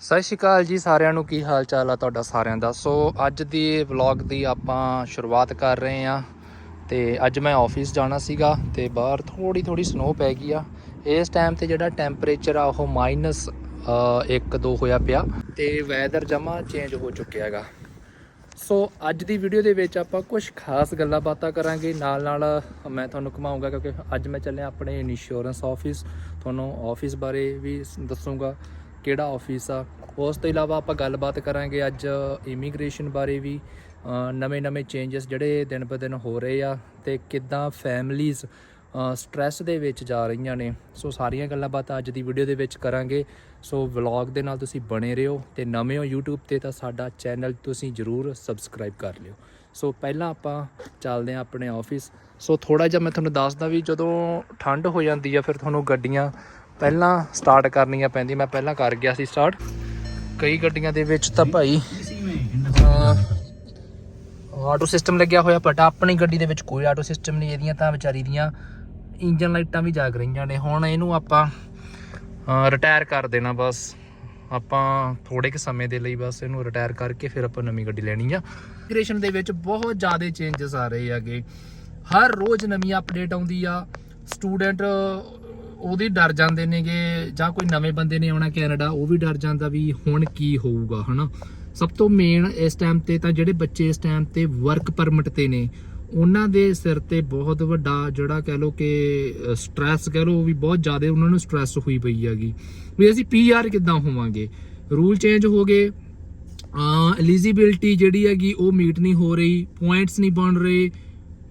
ਸਤਿ ਸ਼੍ਰੀ ਅਕਾਲ ਜੀ ਸਾਰਿਆਂ ਨੂੰ, ਕੀ ਹਾਲ ਚਾਲ ਆ ਤੁਹਾਡਾ ਸਾਰਿਆਂ ਦਾ? ਸੋ ਅੱਜ ਦੀ ਵਲੌਗ ਦੀ ਆਪਾਂ ਸ਼ੁਰੂਆਤ ਕਰ ਰਹੇ ਆ ਤੇ ਅੱਜ ਮੈਂ ਆਫਿਸ ਜਾਣਾ ਸੀਗਾ ਤੇ ਬਾਹਰ ਥੋੜੀ ਥੋੜੀ ਸਨੋ ਪੈ ਗਈ ਆ। ਇਸ ਟਾਈਮ ਤੇ ਜਿਹੜਾ ਟੈਂਪਰੇਚਰ ਆ ਉਹ ਮਾਈਨਸ 1 2 ਹੋਇਆ ਪਿਆ ਤੇ ਵੈਦਰ ਜਮਾ ਚੇਂਜ ਹੋ ਚੁੱਕਿਆ ਹੈਗਾ। ਸੋ ਅੱਜ ਦੀ ਵੀਡੀਓ ਦੇ ਵਿੱਚ ਆਪਾਂ ਕੁਝ ਖਾਸ ਗੱਲਾਂ ਬਾਤਾਂ ਕਰਾਂਗੇ। ਨਾਲ ਨਾਲ ਮੈਂ ਤੁਹਾਨੂੰ ਘੁਮਾਊਂਗਾ ਕਿਉਂਕਿ ਅੱਜ ਮੈਂ ਚੱਲਿਆ ਆਪਣੇ ਇੰਸ਼ੋਰੈਂਸ ਆਫਿਸ ਤੁਹਾਨੂੰ ਆਫਿਸ ਬਾਰੇ ਵੀ ਦੱਸੂੰਗਾ। ਕਿਹੜਾ ਆਫਿਸ ਆ? ਉਸ ਤੋਂ ਇਲਾਵਾ ਆਪਾਂ ਗੱਲਬਾਤ ਕਰਾਂਗੇ ਅੱਜ ਇਮੀਗ੍ਰੇਸ਼ਨ ਬਾਰੇ ਵੀ ਨਵੇਂ ਨਵੇਂ ਚੇਂਜਸ ਜਿਹੜੇ ਦਿਨ ਬ ਦਿਨ ਹੋ ਰਹੇ ਆ ਤੇ ਕਿੱਦਾਂ ਫੈਮਲੀਜ਼ ਸਟ੍ਰੈਸ ਦੇ ਵਿੱਚ ਜਾ ਰਹੀਆਂ ਨੇ। ਸੋ ਸਾਰੀਆਂ ਗੱਲਾਂ ਬਾਤਾਂ ਅੱਜ ਦੀ ਵੀਡੀਓ ਦੇ ਵਿੱਚ ਕਰਾਂਗੇ। ਸੋ ਵਲੌਗ ਦੇ ਨਾਲ ਤੁਸੀਂ ਬਣੇ ਰਹੋ ਤੇ ਨਵੇਂ ਹੋ YouTube ਤੇ ਤਾਂ ਸਾਡਾ ਚੈਨਲ ਤੁਸੀਂ ਜਰੂਰ ਸਬਸਕ੍ਰਾਈਬ ਕਰ ਲਿਓ। ਸੋ ਪਹਿਲਾਂ ਆਪਾਂ ਚੱਲਦੇ ਹਾਂ ਆਪਣੇ ਆਫਿਸ ਸੋ ਥੋੜਾ ਜਿਹਾ ਮੈਂ ਤੁਹਾਨੂੰ ਦੱਸਦਾ ਵੀ ਜਦੋਂ ਠੰਡ ਹੋ ਜਾਂਦੀ ਆ, ਫਿਰ ਤੁਹਾਨੂੰ ਗੱਡੀਆਂ ਪਹਿਲਾਂ ਸਟਾਰਟ ਕਰਨੀਆਂ ਪੈਂਦੀਆਂ, ਮੈਂ ਪਹਿਲਾਂ ਕਰ ਗਿਆ ਸੀ ਸਟਾਰਟ ਕਈ ਗੱਡੀਆਂ ਦੇ ਵਿੱਚ ਤਾਂ ਭਾਈ ਆਟੋ ਸਿਸਟਮ ਲੱਗਿਆ ਹੋਇਆ ਬਟ ਆਪਣੀ ਗੱਡੀ ਦੇ ਵਿੱਚ ਕੋਈ ਆਟੋ ਸਿਸਟਮ ਨਹੀਂ, ਇਹਦੀਆਂ ਤਾਂ ਵਿਚਾਰੀ ਦੀਆਂ ਇੰਜਨ ਲਾਈਟਾਂ ਵੀ ਜਾਗ ਰਹੀਆਂ ਨੇ। ਹੁਣ ਇਹਨੂੰ ਆਪਾਂ ਰਿਟਾਇਰ ਕਰ ਦੇਣਾ ਬਸ। ਆਪਾਂ ਥੋੜੇ ਕੁ ਸਮੇਂ ਦੇ ਲਈ ਬਸ ਇਹਨੂੰ ਰਿਟਾਇਰ ਕਰਕੇ ਫਿਰ ਆਪਾਂ ਨਵੀਂ ਗੱਡੀ ਲੈਣੀ ਆ। ਇਮੀਗ੍ਰੇਸ਼ਨ ਦੇ ਵਿੱਚ ਬਹੁਤ ਜ਼ਿਆਦਾ ਚੇਂਜਸ ਆ ਰਹੇ ਹੈਗੇ। ਹਰ ਰੋਜ਼ ਨਵੀਂ ਅਪਡੇਟ ਆਉਂਦੀ ਆ। ਸਟੂਡੈਂਟ ਉਹਦੀ ਡਰ ਜਾਂਦੇ ਨੇਗੇ ਜਾਂ ਕੋਈ ਨਵੇਂ ਬੰਦੇ ਨੇ ਆਉਣਾ ਕੈਨੇਡਾ, ਉਹ ਵੀ ਡਰ ਜਾਂਦਾ ਵੀ ਹੁਣ ਕੀ ਹੋਊਗਾ, ਹਨਾ? ਸਭ ਤੋਂ ਮੇਨ ਇਸ ਟਾਈਮ ਤੇ ਤਾਂ ਜਿਹੜੇ ਬੱਚੇ ਇਸ ਟਾਈਮ ਤੇ ਵਰਕ ਪਰਮਿਟ ਤੇ ਨੇ, ਉਹਨਾਂ ਦੇ ਸਿਰ ਤੇ ਬਹੁਤ ਵੱਡਾ ਜਿਹੜਾ ਕਹਿ ਲੋ ਕਿ ਸਟ੍ਰੈਸ ਕਹਿ ਲੋ ਵੀ ਬਹੁਤ ਜ਼ਿਆਦਾ ਉਹਨਾਂ ਨੂੰ ਸਟ੍ਰੈਸ ਹੋਈ ਪਈ ਹੈਗੀ। ਵੀ ਅਸੀਂ ਪੀਆਰ ਕਿੱਦਾਂ ਹੋਵਾਂਗੇ? ਰੂਲ ਚੇਂਜ ਹੋ ਗਏ। ਐਲੀਜੀਬਿਲਟੀ ਜਿਹੜੀ ਹੈਗੀ ਉਹ ਮੀਟ ਨਹੀਂ ਹੋ ਰਹੀ ਪੁਆਇੰਟਸ ਨਹੀਂ ਬਣ ਰਹੇ।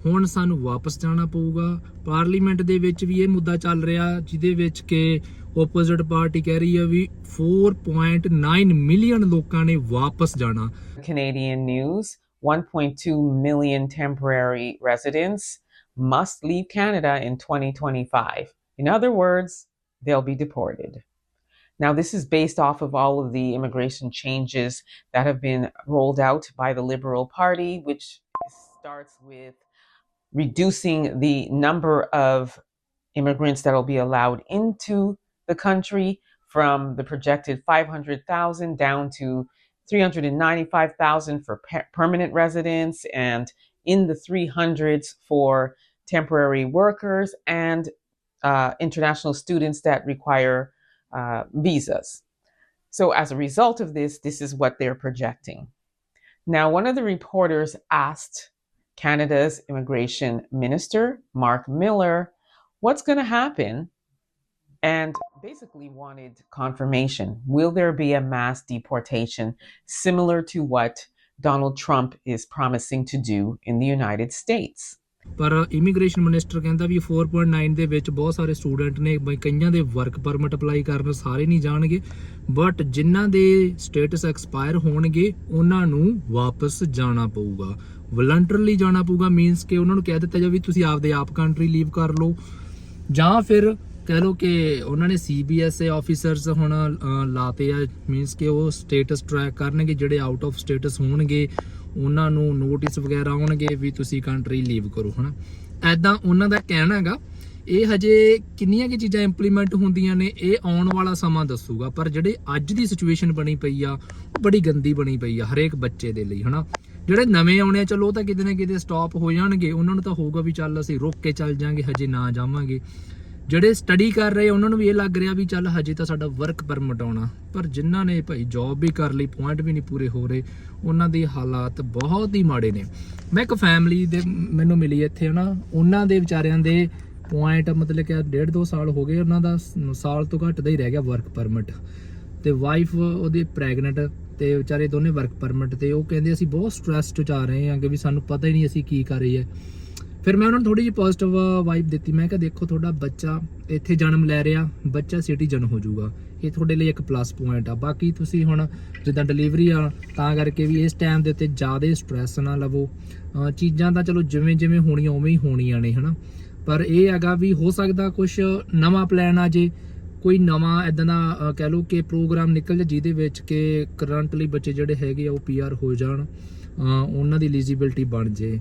ਹੁਣ ਸਾਨੂੰ ਵਾਪਸ ਜਾਣਾ ਪਊਗਾ। ਪਾਰਲੀਮੈਂਟ ਦੇ ਵਿੱਚ ਵੀ ਇਹ ਮੁੱਦਾ ਚੱਲ ਰਿਹਾ ਜਿਹਦੇ ਵਿੱਚ ਕਿ ਆਪੋਜ਼ਿਟ ਪਾਰਟੀ ਕਹਿ ਰਹੀ ਹੈ ਵੀ 4.9 ਮਿਲੀਅਨ ਲੋਕਾਂ ਨੇ ਵਾਪਸ ਜਾਣਾ Canadian news 1.2 million temporary residents must leave Canada in 2025. In other words, they'll be deported. Now, this is based off of all of the immigration changes that have been rolled out by the Liberal Party, which starts with reducing the number of immigrants that will be allowed into the country from the projected 500,000 down to 395,000 for per- permanent residents and in the 300s for temporary workers and uh, international students that require uh, visas. So, as a result of this, this is what they're projecting. Now, one of the reporters asked Canada's immigration minister, Mark Miller, what's going to happen and basically wanted confirmation. Will there be a mass deportation similar to what Donald Trump is promising to do in the United States? ਪਰ immigration minister ਕਹਿੰਦਾ ਵੀ 4.9 ਦੇ ਵਿੱਚ ਬਹੁਤ ਸਾਰੇ student ਨੇ ਬਈ ਕਈਆਂ ਦੇ ਵਰਕ ਪਰਮਿਟ ਅਪਲਾਈ ਕਰਨ ਸਾਰੇ ਨਹੀਂ ਜਾਣਗੇ ਬਟ ਜਿਨ੍ਹਾਂ ਦੇ ਸਟੇਟਸ ਐਕਸਪਾਇਰ ਹੋਣਗੇ ਉਹਨਾਂ ਨੂੰ ਵਾਪਸ ਜਾਣਾ ਪਊਗਾ ਵਲੰਟਰਲੀ ਜਾਣਾ ਪਊਗਾ ਮੀਨਸ ਕਿ ਉਹਨਾਂ ਨੂੰ ਕਹਿ ਦਿੱਤਾ ਜਾਵੇ ਤੁਸੀਂ ਆਪਦੇ ਆਪ ਕੰਟਰੀ ਲੀਵ ਕਰ ਲਓ। ਜਾਂ ਫਿਰ ਕਹਿ ਲਓ ਕਿ ਉਹਨਾਂ ਨੇ ਸੀਬੀਐਸਏ ਆਫੀਸਰਸ ਹੁਣ ਲਾਤੇ ਆ ਮੀਨਸ ਕਿ ਉਹ ਸਟੇਟਸ ਟਰੈਕ ਕਰਨਗੇ, ਜਿਹੜੇ ਆਊਟ ਆਫ ਸਟੇਟਸ ਹੋਣਗੇ, ਉਹਨਾਂ ਨੂੰ ਨੋਟਿਸ ਵਗੈਰਾ ਆਉਣਗੇ ਵੀ ਤੁਸੀਂ ਕੰਟਰੀ ਲੀਵ ਕਰੋ, ਹਨਾ। ਐਦਾਂ ਉਹਨਾਂ ਦਾ ਕਹਿਣਾ ਹੈਗਾ, ਇਹ ਹਜੇ ਕਿੰਨੀਆਂ ਕਿ ਚੀਜ਼ਾਂ ਇੰਪਲੀਮੈਂਟ ਹੁੰਦੀਆਂ ਨੇ, ਇਹ ਆਉਣ ਵਾਲਾ ਸਮਾਂ ਦੱਸੂਗਾ, ਪਰ ਜਿਹੜੇ ਅੱਜ ਦੀ ਸਿਚੁਏਸ਼ਨ ਬਣੀ ਪਈ ਆ ਬੜੀ ਗੰਦੀ ਬਣੀ ਪਈ ਆ, ਹਰੇਕ ਬੱਚੇ ਦੇ ਲਈ, ਹਨਾ। ਜਿਹੜੇ ਨਵੇਂ ਆਉਣੇ ਆ, ਚਲੋ ਉਹ ਤਾਂ ਕਿਤੇ ਨਾ ਕਿਤੇ ਸਟਾਪ ਹੋ ਜਾਣਗੇ। ਉਹਨਾਂ ਨੂੰ ਤਾਂ ਹੋਊਗਾ ਵੀ ਚੱਲ ਅਸੀਂ ਰੁਕ ਕੇ ਚੱਲ ਜਾਾਂਗੇ, ਹਜੇ ਨਾ ਜਾਵਾਂਗੇ। ਜਿਹੜੇ ਸਟੱਡੀ ਕਰ ਰਹੇ ਉਹਨਾਂ ਨੂੰ ਵੀ ਇਹ ਲੱਗ ਰਿਹਾ ਵੀ ਚੱਲ ਹਜੇ ਤਾਂ ਸਾਡਾ ਵਰਕ ਪਰਮਿਟ ਆਉਣਾ। ਪਰ ਜਿਨ੍ਹਾਂ ਨੇ ਭਾਈ ਜੌਬ ਵੀ ਕਰ ਲਈ ਪੁਆਇੰਟ ਵੀ ਨਹੀਂ ਪੂਰੇ ਹੋ ਰਹੇ, ਉਹਨਾਂ ਦੇ ਹਾਲਾਤ ਬਹੁਤ ਹੀ ਮਾੜੇ ਨੇ। ਮੈਂ ਇੱਕ ਫੈਮਿਲੀ ਦੇ ਮੈਨੂੰ ਮਿਲੀ ਇੱਥੇ, ਹਨਾ। ਉਹਨਾਂ ਦੇ ਵਿਚਾਰਿਆਂ ਦੇ ਪੁਆਇੰਟ ਮਤਲਬ ਕਿ ਡੇਢ ਦੋ ਸਾਲ ਹੋ ਗਏ, ਉਹਨਾਂ ਦਾ ਸਾਲ ਤੋਂ ਘੱਟ ਦਾ ਹੀ ਰਹਿ ਗਿਆ ਵਰਕ ਪਰਮਿਟ ਤੇ ਵਾਈਫ ਉਹਦੀ ਪ੍ਰੈਗਨੈਂਟ ਤੇ ਵਿਚਾਰੇ ਦੋਨੇ ਵਰਕ ਪਰਮਿਟ ਤੇ, ਉਹ ਕਹਿੰਦੇ ਅਸੀਂ ਬਹੁਤ ਸਟ੍ਰੈਸ ਚ ਆ ਰਹੇ ਹਾਂ ਕਿ ਵੀ ਸਾਨੂੰ ਪਤਾ ਹੀ ਨਹੀਂ ਅਸੀਂ ਕੀ ਕਰ ਰਹੇ ਹਾਂ ਫਿਰ ਮੈਂ ਉਹਨਾਂ ਨੂੰ ਥੋੜੀ ਜਿਹੀ ਪੋਜ਼ਿਟਿਵ ਵਾਈਬ ਦਿੱਤੀ, ਮੈਂ ਕਿਹਾ ਦੇਖੋ ਤੁਹਾਡਾ ਬੱਚਾ ਇੱਥੇ ਜਨਮ ਲੈ ਰਿਹਾ, ਬੱਚਾ ਸਿਟੀਜ਼ਨ ਹੋ ਜਾਊਗਾ। ਇਹ ਤੁਹਾਡੇ ਲਈ ਇੱਕ ਪਲੱਸ ਪੁਆਇੰਟ ਆ। ਬਾਕੀ ਤੁਸੀਂ ਹੁਣ ਜਿੱਦਾਂ ਡਿਲੀਵਰੀ ਆ, ਤਾਂ ਕਰਕੇ ਵੀ ਇਸ ਟਾਈਮ ਦੇ ਉੱਤੇ ਜ਼ਿਆਦਾ ਸਟ੍ਰੈਸ ਨਾ ਲਵੋ। ਚੀਜ਼ਾਂ ਤਾਂ ਚਲੋ ਜਿਵੇਂ ਜਿਵੇਂ ਹੋਣੀਆਂ, ਉਵੇਂ ਹੀ ਹੋਣੀਆਂ ਨੇ, ਹਨਾ? ਪਰ ਇਹ ਹੈਗਾ ਵੀ ਹੋ ਸਕਦਾ ਕੁਝ ਨਵਾਂ ਪਲਾਨ ਆ ਜੇ। ਕੋਈ ਨਵਾਂ ਇਦਾਂ ਦਾ ਕਹਿ ਲਓ ਕਿ ਪ੍ਰੋਗਰਾਮ ਨਿਕਲ ਜਾ ਜਿਹਦੇ ਵਿੱਚ ਕਿ ਕਰੰਟਲੀ ਬੱਚੇ ਜਿਹੜੇ ਹੈਗੇ ਆ ਉਹ ਪੀਆਰ ਹੋ ਜਾਣ, ਅਹ, ਉਹਨਾਂ ਦੀ ਐਲੀਜੀਬਿਲਟੀ ਬਣ ਜੇ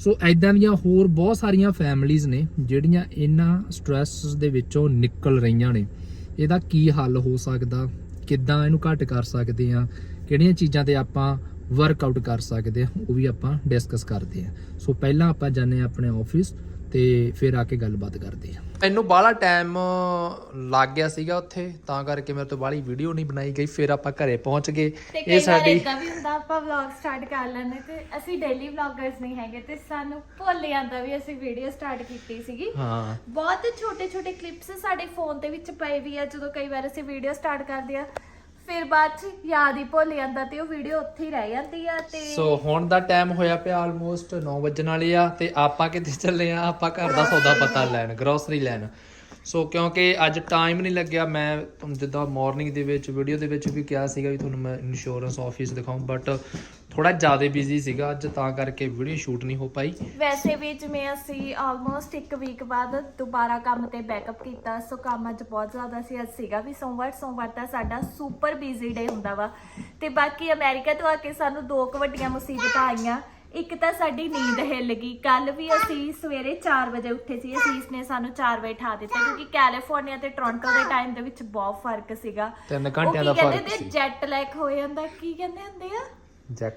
ਸੋ ਐਦਾਂ ਦੀਆਂ ਹੋਰ ਬਹੁਤ ਸਾਰੀਆਂ ਫੈਮਿਲੀਆਂ ਨੇ ਜਿਹੜੀਆਂ ਇਹਨਾਂ ਸਟ੍ਰੈਸ ਦੇ ਵਿੱਚੋਂ ਨਿਕਲ ਰਹੀਆਂ ਨੇ। ਇਹਦਾ ਕੀ ਹੱਲ ਹੋ ਸਕਦਾ? ਕਿੱਦਾਂ ਇਹਨੂੰ ਘੱਟ ਕਰ ਸਕਦੇ ਆ ਕਿਹੜੀਆਂ ਚੀਜ਼ਾਂ ਤੇ ਆਪਾਂ ਵਰਕਆਊਟ ਕਰ ਸਕਦੇ ਆ ਉਹ ਵੀ ਆਪਾਂ ਡਿਸਕਸ ਕਰਦੇ ਆ ਸੋ ਪਹਿਲਾਂ ਆਪਾਂ ਜਾਂਦੇ ਆ ਆਪਣੇ ਆਫਿਸ ਤੇ ਫਿਰ ਆ ਕੇ ਗੱਲਬਾਤ ਕਰਦੇ ਆ ਮੈਨੂੰ ਬਾਹਲਾ ਟਾਈਮ ਲੱਗ ਗਿਆ ਸੀਗਾ ਉੱਥੇ ਤਾਂ ਕਰਕੇ ਮੇਰੇ ਤੋਂ ਬਾਹਲੀ ਵੀਡੀਓ ਨਹੀਂ ਬਣਾਈ ਗਈ ਫਿਰ ਆਪਾਂ ਘਰੇ ਪਹੁੰਚ ਗਏ। ਇਹ ਸਾਡੀ ਇਦਾਂ ਵੀ ਹੁੰਦਾ ਆਪਾਂ ਵਲੌਗ ਸਟਾਰਟ ਕਰ ਲੈਂਦੇ ਤੇ ਅਸੀਂ ਡੇਲੀ ਵਲੌਗਰਸ ਨਹੀਂ ਹੈਗੇ ਤੇ ਸਾਨੂੰ ਭੁੱਲ ਜਾਂਦਾ ਵੀ ਅਸੀਂ ਵੀਡੀਓ ਸਟਾਰਟ ਕੀਤੀ ਸੀਗੀ। ਹਾਂ। ਬਹੁਤ ਛੋਟੇ ਛੋਟੇ ਕਲਿੱਪਸ ਸਾਡੇ ਫੋਨ ਦੇ ਵਿੱਚ ਪਏ ਵੀ ਆ ਜਦੋਂ ਕਈ ਵਾਰ ਅਸੀਂ ਵੀਡੀਓ ਸਟਾਰਟ ਕਰਦੇ ਆ ਫਿਰ ਬਾਅਦ ਚ ਯਾਦ ਹੀ ਭੁੱਲ ਜਾਂਦਾ ਤੇ ਉਹ ਵੀਡੀਓ ਉੱਥੇ ਹੀ ਰਹਿ ਜਾਂਦੀ ਆ ਤੇ ਸੋ ਹੁਣ ਦਾ ਟਾਈਮ ਹੋਇਆ ਪਿਆ ਆਲਮੋਸਟ 9 ਵਜਣ ਵਾਲੇ ਆ ਤੇ ਆਪਾਂ ਕਿੱਥੇ ਚੱਲੇ ਆ? ਆਪਾਂ ਘਰ ਦਾ ਸੌਦਾ ਪਤਾ ਲੈਣ ਗਰੋਸਰੀ ਲੈਣ। ਸੋ ਕਿਉਂਕਿ ਅੱਜ ਟਾਈਮ ਨਹੀਂ ਲੱਗਿਆ, ਮੈਂ ਤੁਹਾਨੂੰ ਜਿੱਦਾਂ ਮਾਰਨਿੰਗ ਦੇ ਵਿੱਚ ਵੀਡੀਓ ਦੇ ਵਿੱਚ ਵੀ ਕਿਹਾ ਸੀਗਾ ਵੀ ਤੁਹਾਨੂੰ ਮੈਂ ਇੰਸ਼ੋਰੈਂਸ ਆਫਿਸ ਦਿਖਾਉਂ ਬਟ ਥੋੜਾ ਜ਼ਿਆਦਾ ਬਿਜ਼ੀ ਸੀਗਾ ਅੱਜ, ਤਾਂ ਕਰਕੇ ਵੀਡੀਓ ਸ਼ੂਟ ਨਹੀਂ ਹੋ ਪਾਈ। ਵੈਸੇ ਵੀ ਜਿਵੇਂ ਅਸੀਂ ਆਲਮੋਸਟ ਇੱਕ ਵੀਕ ਬਾਅਦ ਦੁਬਾਰਾ ਕੰਮ ਤੇ ਬੈਕਅਪ ਕੀਤਾ ਸੋ ਕੰਮ ਅੱਜ ਬਹੁਤ ਜ਼ਿਆਦਾ ਸੀ, ਅੱਜ ਸੀਗਾ ਵੀ ਸੋਮਵਾਰ ਸੋਮਵਾਰ ਤਾਂ ਸਾਡਾ ਸੁਪਰ ਬਿਜ਼ੀ ਡੇ ਹੁੰਦਾ ਵਾ। ਤੇ ਬਾਕੀ ਅਮਰੀਕਾ ਤੋਂ ਆ ਕੇ ਸਾਨੂੰ ਦੋ ਕੁ ਵੱਡੀਆਂ ਮੁਸੀਬਤਾਂ ਆਈਆਂ। ਇੱਕ ਤਾਂ ਸਾਡੀ ਨੀਂਦ ਹਿੱਲ ਗਈ। ਕੱਲ ਵੀ ਅਸੀਂ ਸਵੇਰੇ 4 ਵਜੇ ਉੱਠੇ ਸੀ। ਅਸੀਸ ਨੇ ਸਾਨੂੰ 4 ਵਜੇ ਠਾ ਦਿੱਤਾ ਕਿਉਂਕਿ ਕੈਲੀਫੋਰਨੀਆ ਤੇ ਟੋਰਾਂਟੋ ਦੇ ਟਾਈਮ ਦੇ ਵਿੱਚ ਬਹੁਤ ਫ਼ਰਕ ਸੀਗਾ। ਤਿੰਨ ਘੰਟਿਆਂ ਦਾ ਕਹਿੰਦੇ ਫ਼ਰਕ ਸੀ। ਜੈਟ ਲੈਕ ਹੋ ਜਾਂਦਾ। ਕੀ ਕਹਿੰਦੇ ਹੁੰਦੇ ਆ? ਜੈਕ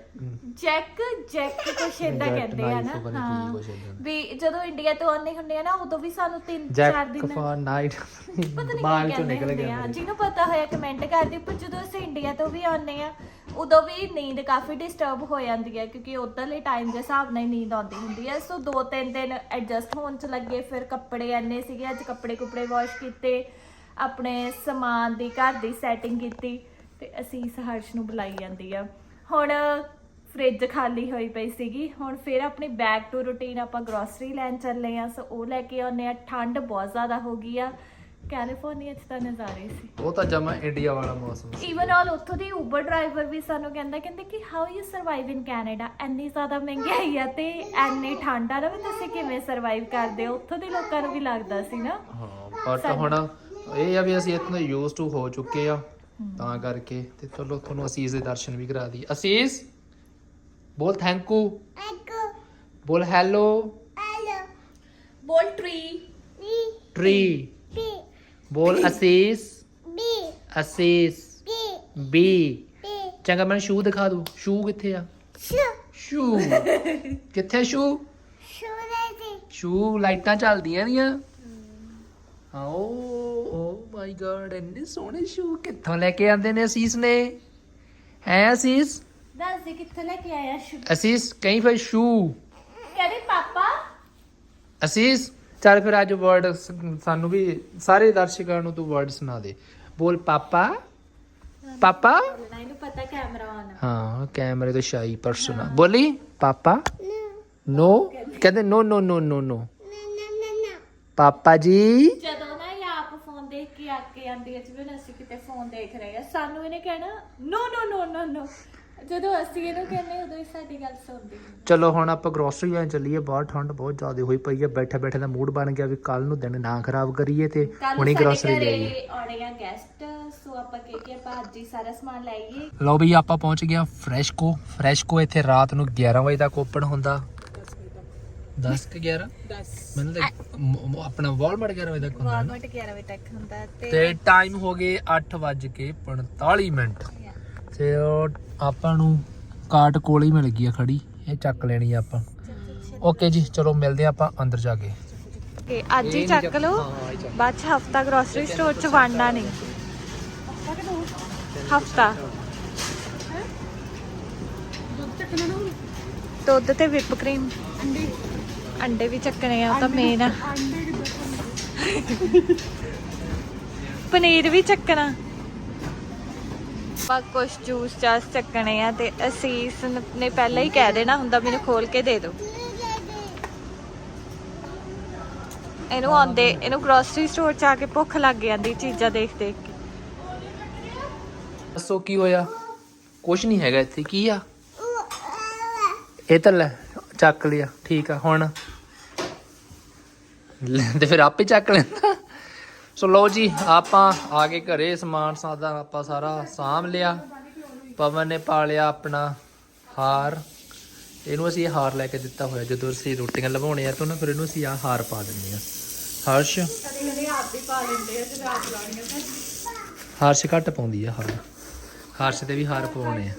ਜੈਕ ਜੈਕ ਕੁਛ Jet ਕਹਿੰਦੇ ਆ ਨਾ। ਵੀ ਜਦੋਂ ਇੰਡੀਆ ਤੋਂ ਆਉਂਦੇ ਹੁੰਦੇ ਆ ਨਾ ਉਦੋਂ ਵੀ ਸਾਨੂੰ 3-4 ਜੈਕ ਦਿਨ ਫॉर ਨਾਈਟ ਪਤਾ ਨਹੀਂ ਕੀ ਚੋਂ ਕਹਿੰਦੇ ਆ। ਜਿਹਨੂੰ ਪਤਾ ਹੋਇਆ ਕਮੈਂਟ ਕਰ ਦਿਓ ਪਰ ਜਦੋਂ ਅਸੀਂ ਇੰਡੀਆ ਤੋਂ ਵੀ ਆਉਂਦੇ ਆ ਉਦੋਂ ਵੀ ਨੀਂਦ ਕਾਫੀ ਡਿਸਟਰਬ ਹੋ ਜਾਂਦੀ ਹੈ ਕਿਉਂਕਿ ਉਧਰਲੇ ਟਾਈਮ ਦੇ ਹਿਸਾਬ ਨਾਲ ਹੀ ਨੀਂਦ ਆਉਂਦੀ ਹੁੰਦੀ ਹੈ। ਸੋ ਦੋ ਤਿੰਨ ਦਿਨ ਐਡਜਸਟ ਹੋਣ ਚ ਲੱਗੇ, ਫਿਰ ਕੱਪੜੇ ਐਨੇ ਸੀਗੇ, ਅੱਜ ਕੱਪੜੇ ਕੁਪੜੇ ਵਾਸ਼ ਕੀਤੇ, ਆਪਣੇ ਸਮਾਨ ਦੀ, ਘਰ ਦੀ ਸੈਟਿੰਗ ਕੀਤੀ ਤੇ ਅਸੀਂ ਇਸ ਨੂੰ ਬੁਲਾਈ ਜਾਂਦੀ ਆ। ਹੁਣ ਫ੍ਰਿਜ ਖਾਲੀ ਹੋਈ ਪਈ ਸੀਗੀ, ਹੁਣ ਫਿਰ ਆਪਣੀ ਬੈਕ ਟੂ ਰੂਟੀਨ ਆਪਾਂ ਗਰੋਸਰੀ ਲੈਣ ਚੱਲੇ ਆ। ਸੋ ਉਹ ਲੈ ਕੇ ਆਉਨੇ ਆ। ਠੰਡ ਬਹੁਤ ਜ਼ਿਆਦਾ ਹੋ ਗਈ ਆ। ਕੈਲੀਫੋਰਨੀਆ 'ਚ ਤਾਂ ਨਜ਼ਾਰੇ ਸੀ। ਉਹ ਤਾਂ ਜਮਾ ਇੰਡੀਆ ਵਾਲਾ ਮੌਸਮ ਸੀ। ਈਵਨ ਆਲ ਉੱਥੋਂ ਦੀ ਉਬਰ ਡਰਾਈਵਰ ਵੀ ਸਾਨੂੰ ਕਹਿੰਦਾ ਕਹਿੰਦੇ ਕਿ how you survive in Canada ਇੰਨੀ ਜ਼ਿਆਦਾ ਮਹਿੰਗਾਈ ਆ ਤੇ ਇੰਨੀ ਠੰਡ ਆ ਨਾ ਵੀ ਤੁਸੀਂ ਕਿਵੇਂ ਸਰਵਾਈਵ ਕਰਦੇ ਹੋ? ਉੱਥੋਂ ਦੇ ਲੋਕਾਂ ਨੂੰ ਵੀ ਲੱਗਦਾ ਸੀ ਨਾ। ਹਾਂ ਬਟ ਹੁਣ ਇਹ ਆ ਵੀ ਅਸੀਂ ਇਤਨੇ ਯੂਜ਼ ਟੂ ਹੋ ਚੁੱਕੇ ਆ ਤਾਂ ਕਰਕੇ ਤੇ ਚਲੋ ਤੁਹਾਨੂੰ ਅਸੀਸ ਦੇ ਦਰਸ਼ਨ ਵੀ ਕਰਾ ਦਈਏ। ਅਸੀਸ ਬੋਲ ਥੈਂਕ ਯੂ ਬੋਲ ਹੈਲੋ ਬੋਲ ਟਰੀ ਟਰੀ ਬੋਲ ਅਸੀਸ। ਅਸੀਸ। ਬੀ। ਚੰਗਾ ਮੈਨੂੰ ਸ਼ੂ ਦਿਖਾ ਦੋ। ਸ਼ੂ ਕਿੱਥੇ ਆ? ਸ਼ੂ। ਕਿੱਥੇ ਸ਼ੂ? ਸ਼ੂ ਲਾਈਟਾਂ ਚੱਲਦੀਆਂ ਦੀਆਂ। ਆਓ ਓ ਮਾਈ ਗॉड ਇੰਨੇ ਸੋਹਣੇ ਸ਼ੂ ਕਿੱਥੋਂ ਲੈ ਕੇ ਆਂਦੇ ਨੇ ਅਸੀਸ ਨੇ? ਹੈ ਅਸੀਸ? ਦੱਸ ਦੇ ਕਿੱਥੇ ਲੈ ਕੇ ਆਇਆ ਸ਼ੁਭ ਅਸੀਸ ਕਹੀਂ ਫਿਰ ਸ਼ੂ। ਕਹਿੰਦੇ ਪਾਪਾ। ਅਸੀਸ ਚੱਲ ਫਿਰ ਅੱਜ ਵਰਡ ਸਾਨੂੰ ਵੀ ਸਾਰੇ ਦਰਸ਼ਕਾਂ ਨੂੰ ਤੂੰ ਵਰਡ ਸੁਣਾ ਦੇ। ਬੋਲ ਪਾਪਾ। ਪਾਪਾ? ਬੋਲਣਾ ਇਹਨੂੰ ਪਤਾ ਕੈਮਰਾ ਆਨ ਹਾਂ ਕੈਮਰੇ ਤੋਂ ਸ਼ਾਈ ਪਰਸਨ ਬੋਲੀ ਪਾਪਾ? ਨੋ ਕਹਿੰਦੇ ਨੋ ਨੋ ਨੋ ਨੋ ਨੋ ਪਾਪਾ ਜੀ? ਜਦੋਂ ਨਾ ਇਹ ਆਪ ਫੋਨ ਦੇਖ ਕੇ ਆ ਕੇ ਆਂਦੀ ਹੈ ਜਿਵੇਂ ਅਸੀਂ ਕਿਤੇ ਫੋਨ ਦੇਖ ਰਹੇ ਆ ਸਾਨੂੰ ਇਹਨੇ ਕਹਿਣਾ ਨੋ ਨੋ ਨੋ ਨੋ ਨੋ ਜਦੋਂ ਅਸੀਂ ਇਹਨੂੰ ਕਹਿੰਦੇ ਉਦੋਂ ਹੀ ਸਾਡੀ ਗੱਲ ਸੁਣਦੀ ਨਹੀਂ। ਚਲੋ ਹੁਣ ਆਪਾਂ ਗਰੋਸਰੀ ਲੈਣ ਚੱਲੀਏ ਬਾਹਰ ਠੰਡ ਬਹੁਤ ਜ਼ਿਆਦਾ ਹੋਈ ਪਈ ਹੈ। ਬੈਠੇ ਬੈਠੇ ਦਾ ਮੂਡ ਬਣ ਗਿਆ ਵੀ ਕੱਲ ਨੂੰ ਦਿਨ ਨਾ ਖਰਾਬ ਕਰੀਏ ਤੇ ਹੁਣੀ ਸਾਡੇ ਗਰੋਸਰੀ ਘਰੇ ਜਾਈਏ ਆਉਣੇ ਆ ਗੈਸਟ ਸੋ ਆਪਾਂ ਕਹਿ ਕੇ ਆਪਾਂ ਅੱਜ ਹੀ ਸਾਰਾ ਸਮਾਨ ਲੈ ਆਈਏ ਲਓ ਵੀ ਆਪਾਂ ਪਹੁੰਚ ਗਏ ਫਰੈਸ਼ਕੋ ਫਰੈਸ਼ਕੋ ਇੱਥੇ ਰਾਤ ਨੂੰ 11 ਵਜੇ ਤੱਕ ਓਪਨ ਹੁੰਦਾ। 10 ਕਿ 11 10 ਮੈਨੂੰ ਮ- ਮ- ਆਪਣਾ ਵਾਲਮਾਰਟ 11 ਵਜੇ ਤੱਕ ਹੁੰਦਾ ਨਾ। ਵਾਲਮਾਰਟ 11 ਵਜੇ ਤੱਕ ਹੁੰਦਾ ਤੇ ਟਾਈਮ ਹੋ ਗਏ 8:45 ਮਿੰਟ। ਤੇ ਉਹ ਆਪਾਂ ਨੂੰ ਕਾਟ ਕੋਲ ਹੀ ਮਿਲ ਗਈ ਆ ਖੜੀ ਇਹ ਚੱਕ ਲੈਣੀ ਆ ਆਪਾਂ। ਓਕੇ ਜੀ ਚਲੋ ਮਿਲਦੇ ਆ ਆਪਾਂ ਅੰਦਰ ਜਾ ਕੇ। ਕਿ ਅੱਜ ਹੀ ਚੱਕ ਲਓ। ਬਾਅਦ ਚ ਹਫਤਾ ਗਰੋਸਰੀ ਸਟੋਰ ਚ ਵੜਨਾ ਨਹੀਂ। ਹਫਤਾ। ਦੁੱਧ ਤੇ ਵਿਪ ਕਰੀਮ ਅੰਡੇ ਵੀ ਚੱਕਣੇ ਆ ਉਹ ਤਾਂ ਮੇਨ ਆ। ਪਨੀਰ ਵੀ ਚੱਕਣਾ। ਬਾ ਕੁਛ ਜੂਸ ਚਾਸ ਚੱਕਣੇ ਆ ਤੇ ਅਸੀਸ ਨੇ ਪਹਿਲਾਂ ਹੀ ਕਹਿ ਦੇਣਾ ਹੁੰਦਾ, ਮੈਨੂੰ ਖੋਲ ਕੇ ਦੇ ਦਿਓ। ਇਹਨੂੰ ਆਉਂਦੇ, ਇਹਨੂੰ ਗਰੋਸਰੀ ਸਟੋਰ ਚ ਆ ਕੇ ਭੁੱਖ ਲੱਗ ਜਾਂਦੀ ਚੀਜ਼ਾਂ ਦੇਖ ਦੇਖ ਕੇ। ਦੱਸੋ ਕੀ ਹੋਇਆ? ਕੁਝ ਨਹੀਂ ਹੈਗਾ ਇੱਥੇ, ਕੀ ਆ? ਇਹ ਤਾਂ ਲੈ, ਚੱਕ ਲਿਆ, ਠੀਕ ਆ, ਹੁਣ। ਲੈ, ਤੇ ਫਿਰ ਆਪੇ ਚੱਕ ਲੈਂਦਾ? ਸੋ ਲਓ ਜੀ ਆਪਾਂ ਆ ਕੇ ਘਰੇ ਸਮਾਨ ਸਾਦਾ ਆਪਾਂ ਸਾਰਾ ਸਾਂਭ ਲਿਆ। ਪਵਨ ਨੇ ਪਾ ਲਿਆ ਆਪਣਾ ਹਾਰ। ਇਹਨੂੰ ਅਸੀਂ ਇਹ ਹਾਰ ਲੈ ਕੇ ਦਿੱਤਾ ਹੋਇਆ ਜਦੋਂ ਅਸੀਂ ਰੋਟੀਆਂ ਲਵਾਉਣੇ ਆ ਤਾਂ ਨਾ ਫਿਰ ਇਹਨੂੰ ਅਸੀਂ ਆ ਹਾਰ ਪਾ ਦਿੰਦੇ ਆ ਹਰਸ਼? ਹਾਰਸ਼ ਘੱਟ ਪਾਉਂਦੀ ਆ ਹਾਰ। ਹਾਰਸ਼ ਤੇ ਵੀ ਹਾਰ ਪਾਉਣੇ ਆ।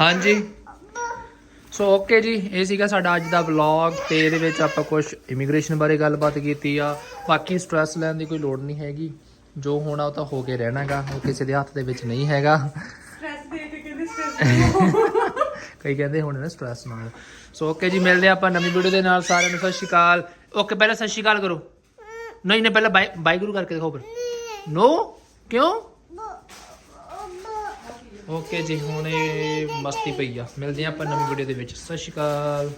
ਹਾਂਜੀ? ਸੋ ਓਕੇ ਜੀ ਇਹ ਸੀਗਾ ਸਾਡਾ ਅੱਜ ਦਾ ਵਲੌਗ ਤੇ ਇਹਦੇ ਵਿੱਚ ਆਪਾਂ ਕੁਝ ਇਮੀਗ੍ਰੇਸ਼ਨ ਬਾਰੇ ਗੱਲਬਾਤ ਕੀਤੀ ਆ। ਬਾਕੀ ਸਟ੍ਰੈਸ ਲੈਣ ਦੀ ਕੋਈ ਲੋੜ ਨਹੀਂ ਹੈਗੀ। ਜੋ ਹੋਣਾ ਉਹ ਤਾਂ ਹੋ ਕੇ ਰਹਿਣਾਗਾ ਉਹ ਕਿਸੇ ਦੇ ਹੱਥ ਦੇ ਵਿੱਚ ਨਹੀਂ ਹੈਗਾ। ਸਟ੍ਰੈਸ ਦੇ ਕੇ ਕਹਿੰਦੇ ਸਟ੍ਰੈਸ ਕਈ ਕਹਿੰਦੇ ਹੁਣ ਨਾ ਸਟ੍ਰੈਸ ਨਾਲ। ਸੋ ਓਕੇ ਜੀ ਮਿਲਦੇ ਆਪਾਂ ਨਵੀਂ ਵੀਡੀਓ ਦੇ ਨਾਲ। ਸਾਰਿਆਂ ਨੂੰ ਸਤਿ ਸ਼੍ਰੀ ਅਕਾਲ। ਓਕੇ ਪਹਿਲਾਂ ਸਤਿ ਸ਼੍ਰੀ ਅਕਾਲ ਕਰੋ। ਨਹੀਂ ਨਹੀਂ ਪਹਿਲਾਂ ਬਾਈ ਬਾਈ ਗੁਰੂ ਕਰਕੇ ਦਿਖਾਓ ਫਿਰ। ਨੋ ਕਿਉਂ? ਓਕੇ ਜੀ, ਹੁਣ ਇਹ ਮਸਤੀ ਪਈ ਆ। ਮਿਲਦੇ ਹਾਂ ਆਪਾਂ ਨਵੀਂ ਵੀਡੀਓ ਦੇ ਵਿੱਚ। ਸਤਿ ਸ਼੍ਰੀ ਅਕਾਲ।